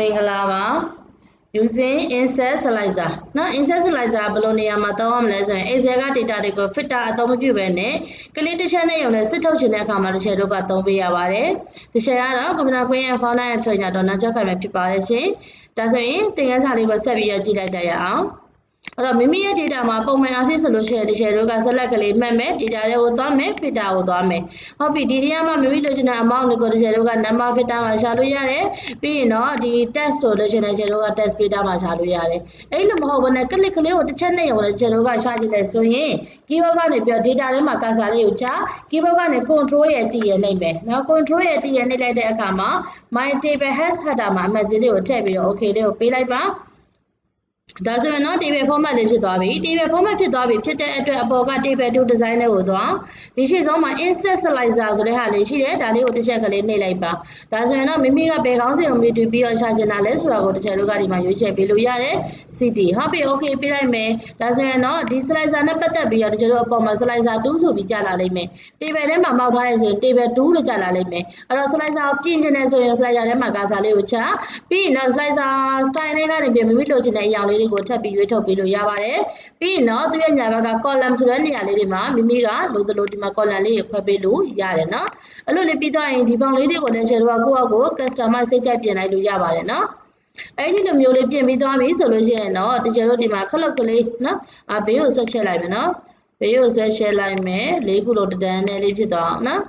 မင်္ဂလာပါ using insert slicer เนาะ insert slicer ဘယ်လိုနေရာမှာသုံးရမလဲဆိုရင် excel က data တွေကို filter အသုံးမပြုဘဲနဲ့ကလေးတစ်ချက်နဲ့ရုံနဲ့စစ်ထုတ်ချင်တဲ့အခါမှာတစ်ချက်တို့ကသုံးပေးရပါတယ်တစ်ချက်ကတော့ computer queen and founder and trainer တော့ nature file ဖြစ်ပါတယ်ရှင်ဒါဆိုရင်သင်ခန်းစာလေးကိုဆက်ပြီးရကြည့်လိုက်ကြရအောင် အဲ့တော့မိမိရဲ့ data မှာပုံမှန်အဖြစ်ဆိုလို့ရှိရင်ဒီ share တို့က select ကလေးမှတ်မယ် data တွေကိုသွားမယ် filter ကိုသွားမယ်ဟုတ်ပြီဒီနေရာမှာမိမိလိုချင်တဲ့ amount တွေကိုဒီ share တို့က number filter မှာရှာလို့ရတယ်ပြီးရင်တော့ဒီ text ဆိုလို့ရှိရင် share တို့က text filter မှာရှာလို့ရတယ်အဲ့လိုမဟုတ်ဘဲနဲ့ click ကလေးကိုတစ်ချက်နဲ့ရုံနဲ့ share တို့ကရှာကြည့်တယ်ဆိုရင် keyboard ကနေပြီး data ထဲမှာ cursor လေးကိုချ keyboard ကနေ control ရဲ့ T ရဲ့နှိပ်မယ်နော် control ရဲ့ T ရဲ့နှိပ်လိုက်တဲ့အခါမှာ my table has header မှာအမှတ်ကြီးလေးကိုထည့်ပြီးတော့ okay လေးကိုပေးလိုက်ပါ ဒါဆိုရင်တော့ table format လေးဖြစ်သွားပြီ table format ဖြစ်သွားပြီဖြစ်တဲ့အတွက်အပေါ်က table 2 design လေးကိုသွားဒီရှေ့ဆုံးမှာ insert slicer ဆိုတဲ့ဟာလေးရှိတယ်ဒါလေးကိုတစ်ချက်ကလေးနှိပ်လိုက်ပါဒါဆိုရင်တော့မိမိကဘယ်ကောင်းစီကိုမြည်တူပြီးတော့ရှာကျင်တာလဲဆိုတာကိုတစ်ချက်တို့ကဒီမှာရွေးချယ်ပေးလို့ရတယ် cd ဟုတ်ပြီ okay ပေးလိုက်မယ်ဒါဆိုရင်တော့ဒီ slicer နဲ့ပတ်သက်ပြီးတော့တချို့တို့အပေါ်မှာ slicer 2ဆိုပြီးကြာလာလိမ့်မယ် table ထဲမှာမောက်ထားရဆိုရင် table 2လို့ကြာလာလိမ့်မယ်အဲ့တော့ slicer ကိုပြင်ချင်တယ်ဆိုရင် slicer ထဲမှာကာစာလေးကိုချပြီးရင်တော့ slicer style လေးကနေပြင်မိမိလိုချင်တဲ့အရာလေးတွေကိုထပ်ပြီးရွေးထုတ်ပေးလို့ရပါတယ်ပြီးရင်တော့သူရဲ့ညာဘက်က column ဆိုတဲ့နေရာလေးတွေမှာမိမိကလိုသလိုဒီမှာ column လေးကိုခွဲပေးလို့ရတယ်နော်အဲ့လိုလေးပြီးသွားရင်ဒီပေါင်လေးတွေကိုလည်း share တို့ကကိုယ့်အကို customer စိတ်ကြိုက်ပြင်လိုက်လို့ရပါတယ်နော်အဲ့ဒီလိုမျိုးလေးပြင်ပြီးသွားပြီဆိုလို့ရှိရင်တော့တကယ်လို့ဒီမှာခလုတ်ကလေးနော်အဘေးကိုဆွဲချက်လိုက်မယ်နော်ဘေးကိုဆွဲချက်လိုက်မယ်လေးခုလို့တဒန်းနဲ့လေးဖြစ်သွားအောင်နော်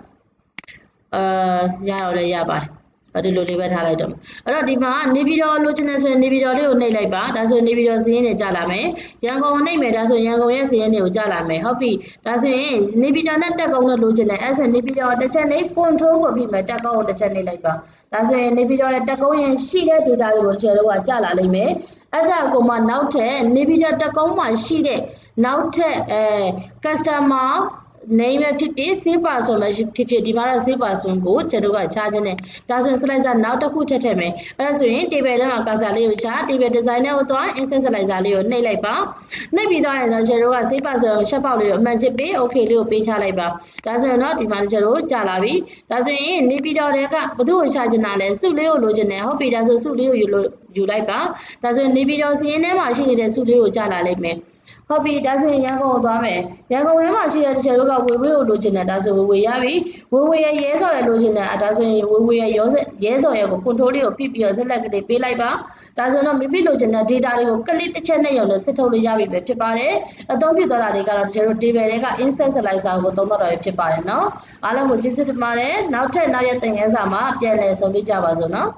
အာရတော့လည်းရပါတယ် ဒီလိုလေးပဲထားလိုက်တော့အဲ့တော့ဒီမှာနေပြည်တော်လိုချင်တယ်ဆိုရင်နေပြည်တော်လေးကိုနှိပ်လိုက်ပါဒါဆိုရင်နေပြည်တော်စီးရင်တွေကြာလာမယ်ရန်ကုန်ကိုနှိပ်မယ်ဒါဆိုရင်ရန်ကုန်ရဲ့စီးရင်တွေကိုကြာလာမယ်ဟုတ်ပြီဒါဆိုရင်နေပြည်တော်နဲ့တက်ကုန်းနဲ့လိုချင်တယ်အဲ့ဆိုနေပြည်တော်တစ်ချက်နေ control ကိုပြီးမယ်တက်ကုန်းကိုတစ်ချက်နှိပ်လိုက်ပါဒါဆိုရင်နေပြည်တော်ရဲ့တက်ကုန်းရဲ့ရှိတဲ့ data တွေကိုချဲတော့ကကြာလာလိမ့်မယ်အဲ့ဒါကိုမှနောက်ထပ်နေပြည်တော်တက်ကုန်းမှာရှိတဲ့နောက်ထပ်အဲ customer name ပဲဖြစ်ဖြစ် save person ပဲဖြစ်ဖြစ်ဒီမှာတော့ save person ကိုကျွန်တော်ကချခြင်းနဲ့ဒါဆိုရင် slicer နောက်တစ်ခုထည့်ထည့်မယ်အဲဒါဆိုရင် table ထဲမှာ cursor လေးကိုချ table design နဲ့ကိုသွား insert slicer လေးကိုနှိပ်လိုက်ပါနှိပ်ပြီးသွားရင်တော့ကျွန်တော်က save person ကိုရှက်ပေါက်လေးကိုအမှန်ချစ်ပေး okay လေးကိုပေးချလိုက်ပါဒါဆိုရင်တော့ဒီမှာကျွန်တော်ကြာလာပြီဒါဆိုရင်နေပြည်တော်တွေကဘသူ့ကိုချခြင်းတာလဲစုလေးကိုလိုချင်တယ်ဟုတ်ပြီဒါဆိုစုလေးကိုယူလို့ယူလိုက်ပါဒါဆိုရင်နေပြည်တော်စီးရင်ထဲမှာရှိနေတဲ့စုလေးကိုကြာလာလိမ့်မယ် ဟုတ်ပြီဒါဆိုရင်ရန်ကုန်ကိုသွားမယ်ရန်ကုန်ထဲမှာရှိတဲ့တချို့တို့ကဝေဝေကိုလိုချင်တယ်ဒါဆိုဝေဝေရပြီဝေဝေရဲ့ရဲစော်ရဲ့လိုချင်တယ်ဒါဆိုရင်ဝေဝေရဲ့ရောရဲစော်ရဲ့ကို control လေးကိုပြပြီးတော့ဇက်လက်ကလေးပေးလိုက်ပါဒါဆိုတော့မိမိလိုချင်တဲ့ data လေးကို click တစ်ချက်နဲ့ရုံနဲ့စစ်ထုတ်လို့ရပြီပဲဖြစ်ပါတယ်အသုံးပြုသွားတာတွေကတော့တချို့တို့ table တွေက insert slicer ကိုသုံးတော့တယ်ဖြစ်ပါတယ်နော်အားလုံးကိုကျေးဇူးတင်ပါတယ်နောက်ထပ်နောက်ရက်သင်ခန်းစာမှာပြန်လည်ဆုံတွေ့ကြပါစို့နော်